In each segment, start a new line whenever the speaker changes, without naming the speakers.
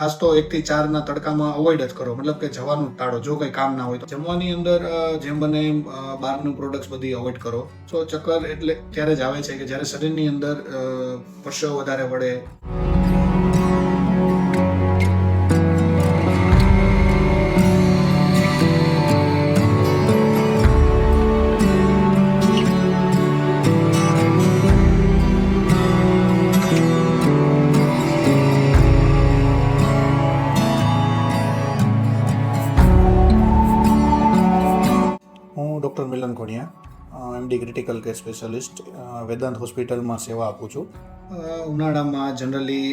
ખાસ તો એકથી ચારના તડકામાં અવોઇડ જ કરો. મતલબ કે જવાનું ટાળો, જો કંઈ કામ ના હોય તો. જમવાની અંદર જેમ બને એમ બહારનું પ્રોડક્ટ્સ બધી અવોઇડ કરો. તો ચક્કર એટલે ત્યારે જ આવે છે કે જ્યારે શરીરની અંદર પરસેવો વધારે વળે. હું doctor Milan Koniya MD critical care specialist Vedant હોસ્પિટલમાં સેવા આપું છું. ઉનાળામાં જનરલી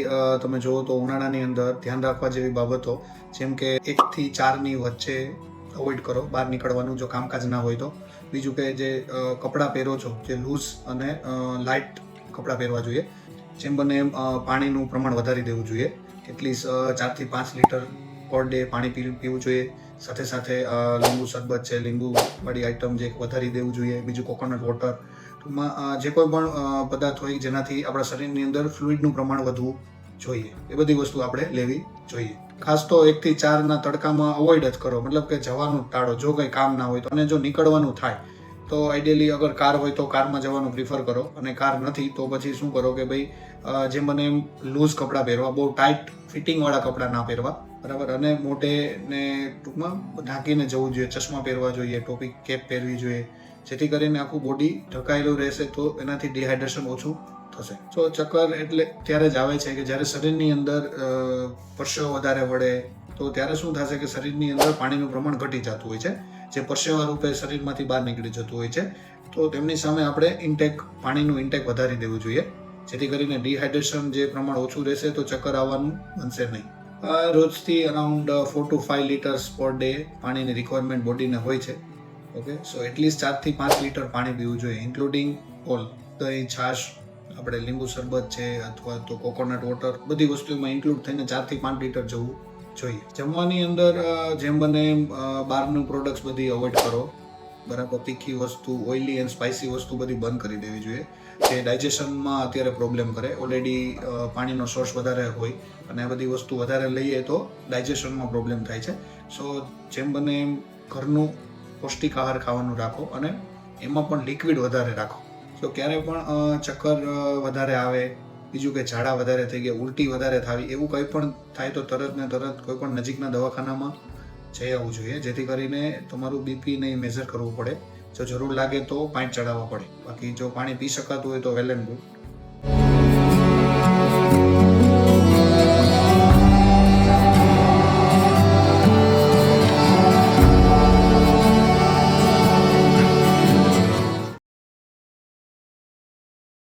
તમે જુઓ તો ઉનાળાની અંદર ધ્યાન રાખવા જેવી બાબતો, જેમ કે એકથી ચારની વચ્ચે અવોઇડ કરો, બહાર નીકળવાનું જો કામકાજ ના હોય તો. બીજું કે જે કપડાં પહેરો છો, જે લૂઝ અને લાઇટ કપડાં પહેરવા જોઈએ, જેમ બને એમ પાણીનું પ્રમાણ વધારી દેવું જોઈએ. એટલીસ્ટ ચારથી પાંચ લીટર પર ડે પાણી પીવું જોઈએ. સાથે સાથે લીંબુ શરબત છે, લીંબુ વાળી આઈટમ જે વધારી દેવું જોઈએ, બીજું કોકોનટ વોટર ટૂંકમાં જે કોઈ પણ પદાર્થ હોય જેનાથી આપણા શરીરની અંદર ફ્લુઇડનું પ્રમાણ વધવું જોઈએ. એ બધી વસ્તુ આપણે લેવી જોઈએ. ખાસ તો એકથી ચારના તડકામાં અવોઇડ જ કરો. મતલબ કે જવાનું ટાળો. જો કંઈ કામ ના હોય તો. અને જો નીકળવાનું થાય, તો આઈડિયલી અગર કાર હોય તો કારમાં જવાનું પ્રિફર કરો. અને કાર નથી તો પછી શું કરો કે ભાઈ જે મને એમ લૂઝ કપડાં પહેરવા, બહુ ટાઈટ ફિટિંગવાળા કપડાં ના પહેરવા બરાબર. અને મોઢે ને ટૂંકમાં ઢાંકીને જવું જોઈએ, ચશ્મા પહેરવા જોઈએ, ટોપી, કેપ પહેરવી જોઈએ. જેથી કરીને આખું બોડી ઢકાયેલું રહેશે તો એનાથી ડિહાઇડ્રેશન ઓછું થશે. તો ચક્કર એટલે ત્યારે જ આવે છે કે જ્યારે શરીરની અંદર પરસેવો વધારે વળે, તો ત્યારે શું થશે કે શરીરની અંદર પાણીનું પ્રમાણ ઘટી જતું હોય છે. જે પરસેવા રૂપે શરીરમાંથી બહાર નીકળી જતું હોય છે. તો તેમની સામે આપણે ઇન્ટેક પાણીનું ઇન્ટેક વધારી દેવું જોઈએ. જેથી કરીને ડિહાઇડ્રેશન જે પ્રમાણ ઓછું રહેશે તો ચક્કર આવવાનું બનશે નહીં. રોજથી around four to five litres પર ડે પાણીની રિક્વાયરમેન્ટ બોડીને હોય છે. ઓકે સો એટલીસ્ટ ચારથી પાંચ લીટર પાણી પીવું જોઈએ ઇન્ક્લુડિંગ ઓલ દહીં, છાશ, આપણે લીંબુ શરબત છે, અથવા તો કોકોનટ વોટર બધી વસ્તુમાં ઇન્ક્લુડ થઈને ચારથી પાંચ લીટર જવું જોઈએ. જમવાની અંદર જેમ બને બહારનું પ્રોડક્ટ્સ બધી અવોઇડ કરો. બરાબર તીખી વસ્તુ ઓઇલી એન્ડ સ્પાઇસી વસ્તુ બધી બંધ કરી દેવી જોઈએ. જે ડાયજેશનમાં અત્યારે પ્રોબ્લેમ કરે. ઓલરેડી પાણીનો સોર્સ વધારે હોય અને આ બધી વસ્તુ વધારે લઈએ તો ડાયજેશનમાં પ્રોબ્લેમ થાય છે. સો જેમ બને એમ ઘરનું પૌષ્ટિક આહાર ખાવાનું રાખો અને એમાં પણ લિક્વિડ વધારે રાખો. તો ક્યારે પણ ચક્કર વધારે આવે, બીજું કે ઝાડા વધારે થઈ ગયા, ઉલટી વધારે થાવી, એવું કંઈ પણ થાય તો તરત ને તરત કોઈ પણ નજીકના દવાખાનામાં જઈ આવવું જોઈએ. જેથી કરીને તમારું બીપી નહીં મેઝર કરવું પડે. જો જરૂર લાગે તો પાણી ચડાવવા પડે. બાકી જો પાણી પી શકાતું હોય તો વેલ એન્ડ ગુડ